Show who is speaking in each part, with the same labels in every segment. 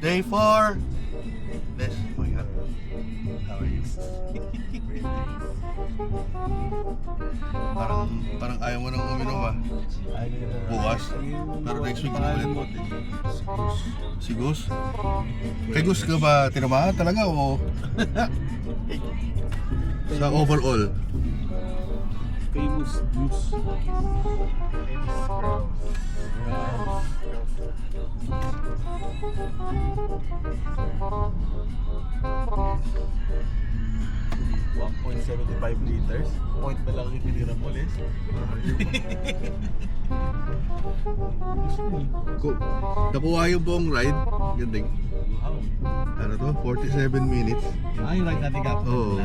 Speaker 1: Day 4. This. Oh my God. How are you? parang, parang ayaw mo nang uminom ah. Bukas. Pero next week na ulit mo. Si Gus? Kay Gus ka ba tinamahan talaga o? Sa overall?
Speaker 2: Kay Gus. Gus. 1.75 liters. Point na lang yung tinira mo, Les.
Speaker 1: Go. Nakuha yung buong ride. Ganding.
Speaker 2: Wow.
Speaker 1: Ano to? 47 minutes.
Speaker 2: Ah, yung ride natin kapag
Speaker 1: Oo.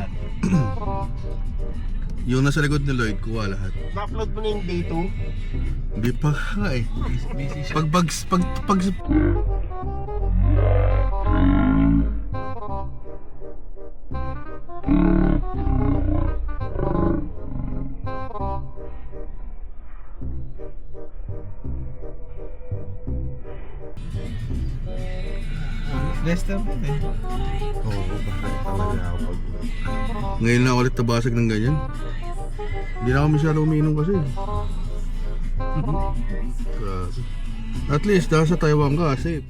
Speaker 1: yung nasa likod ni Lloyd, kuha lahat.
Speaker 3: Na-upload mo na yung day 2?
Speaker 1: Hindi pa nga eh.
Speaker 2: Busy siya.
Speaker 1: Pag, pag, pag, pag, pag
Speaker 2: Lester din eh.
Speaker 1: Oo, bakit talaga ako pag... Ngayon lang ulit nabasag ng ganyan. Hindi na ako masyado umiinom kasi. At least, nasa Taiwan ka, safe.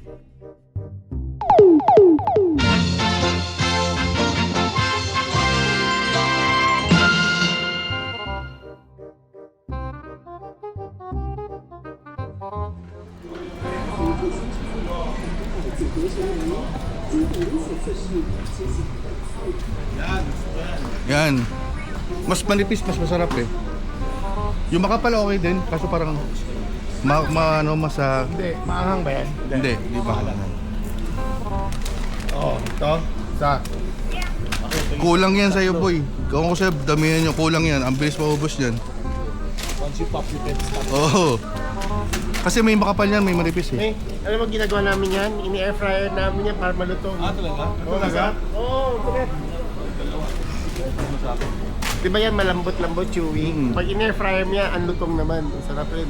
Speaker 1: Yan. Mas manipis, mas masarap eh. Yung makapal okay din, kaso parang ma, ma ano, masa...
Speaker 3: Hindi, maanghang ba yan?
Speaker 1: Hindi, hindi ba?
Speaker 3: Oo, ito. Sa?
Speaker 1: Kulang yan sa'yo, boy. Kung ako sa'yo, damihan nyo, kulang yan. Ang bilis maubos yan.
Speaker 2: Once you pop, you can't stop.
Speaker 1: Oo. Kasi may makapal yan, may manipis eh.
Speaker 3: Eh, alam mo ginagawa namin yan? Ini-air fryer namin yan para malutong.
Speaker 2: Ah, talaga?
Speaker 3: Oo, talaga? Oo, talaga. Di ba yan malambot-lambot, chewy?
Speaker 1: Mm.
Speaker 3: Pag in-air fryer niya, ang lutong naman. Ang sarap rin.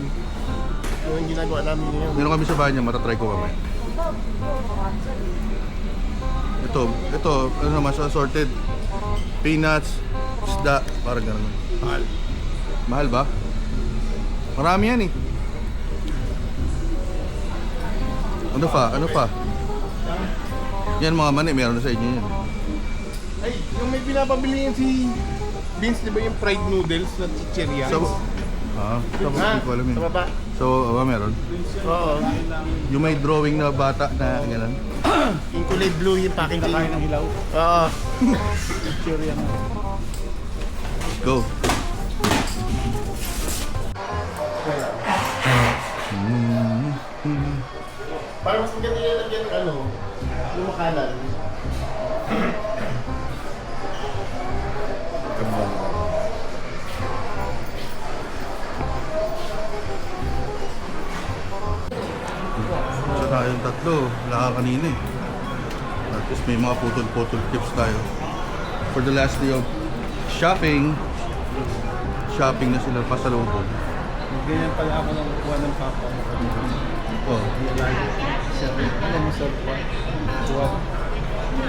Speaker 3: Yung ginagawa namin ngayon.
Speaker 1: Meron kami sa bahay niya, matatry ko mamaya. Ito, ito, ano naman, sa assorted. Peanuts, isda, parang gano'n.
Speaker 3: Mahal.
Speaker 1: Mahal ba? Marami yan eh. Ano pa? Ano pa? Yan mga mani, meron na sa inyo yan.
Speaker 3: Ay, yung may pinapabili yan si Vince, di ba yung fried noodles na chicheria?
Speaker 1: Sa, ah, sa,
Speaker 3: ha?
Speaker 1: hindi ko alam yun.
Speaker 3: Sa baba?
Speaker 1: So, aba meron.
Speaker 3: Oo.
Speaker 1: Yung may drawing na bata na gano'n.
Speaker 3: Yung kulay blue yung packaging.
Speaker 2: Kakain ng hilaw.
Speaker 3: Oo.
Speaker 2: Cherry yan.
Speaker 1: Go.
Speaker 3: Para mas maganda yung lagyan ng ano, yung makanan.
Speaker 1: So tayong tatlo, wala ka kanina eh. At least may mga putol-putol tips tayo. For the last day of shopping, shopping na sila pasalubong.
Speaker 2: Ganyan pala ako nang kuha ng papa.
Speaker 1: Oh.
Speaker 2: Alam mo, sir, kuha. Kuha.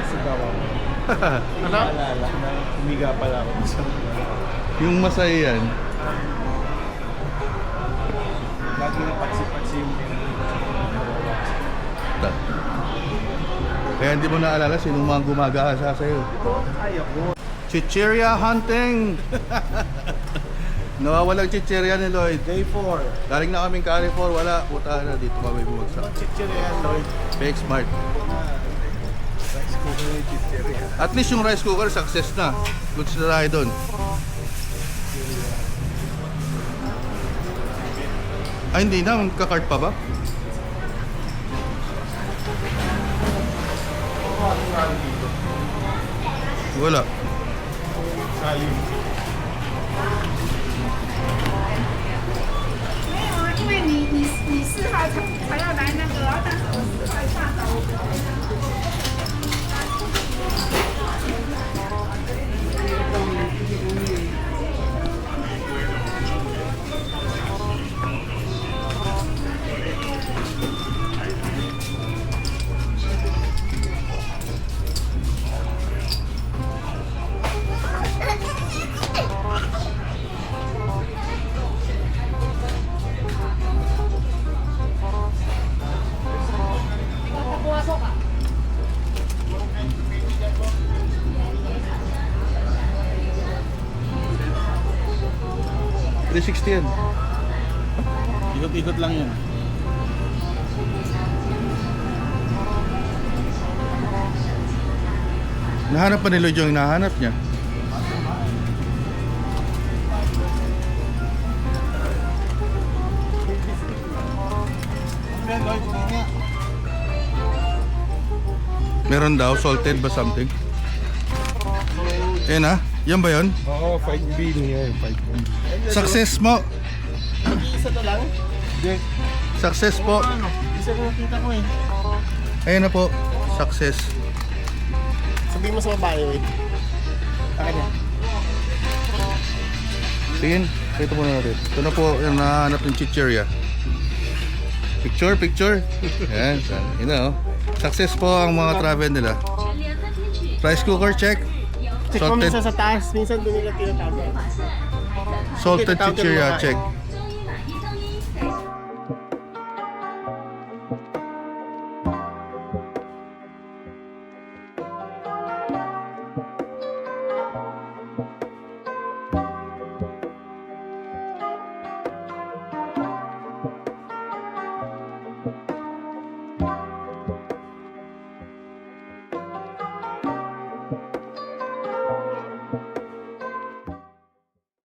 Speaker 2: Sigawa mo.
Speaker 3: Ano?
Speaker 2: Naalala na humiga pala ako sa
Speaker 1: yung masaya yan.
Speaker 2: Lagi na paksi-paksi yung
Speaker 1: Kaya hindi mo naalala sinong mga gumagahasa sa'yo.
Speaker 2: Kaya ko.
Speaker 1: Chicheria hunting! Nawawalang chicheria ni Lloyd.
Speaker 2: Day 4.
Speaker 1: Galing na kaming Carrefour, wala. Puta na, dito kami bumagsak.
Speaker 2: Chichirya, Lloyd.
Speaker 1: Fake smart.
Speaker 2: Rice cooker yung chichirya.
Speaker 1: At least yung rice cooker, success na. Goods na tayo doon. Ay, hindi na. Magka-cart pa ba? Wala.
Speaker 4: 没四号才才要来那个，
Speaker 1: 360 yan.
Speaker 3: Ikot-ikot lang yun.
Speaker 1: Nahanap pa ni Lloyd yung hinahanap niya. Meron daw, salted ba something? Yan ah, yan ba yun?
Speaker 3: Oo, 5B niya. 5B.
Speaker 1: Success mo!
Speaker 3: Isa na lang? Hindi.
Speaker 1: Success po!
Speaker 3: Ano? Isa na nakita ko eh.
Speaker 1: Ayan na po, success.
Speaker 3: Sabihin mo sa babae, wait. Akin na.
Speaker 1: Tingin, ito muna natin. Ito na po, yung nahanap ng chicheria. Picture, picture. Yan, you know. Success po ang mga travel nila. Rice cooker check.
Speaker 3: Check mo minsan sa taas, minsan doon nila tinatawag.
Speaker 1: salted
Speaker 3: Tinatawag
Speaker 1: yung
Speaker 3: chichirya, mga-
Speaker 1: check.
Speaker 3: Ano.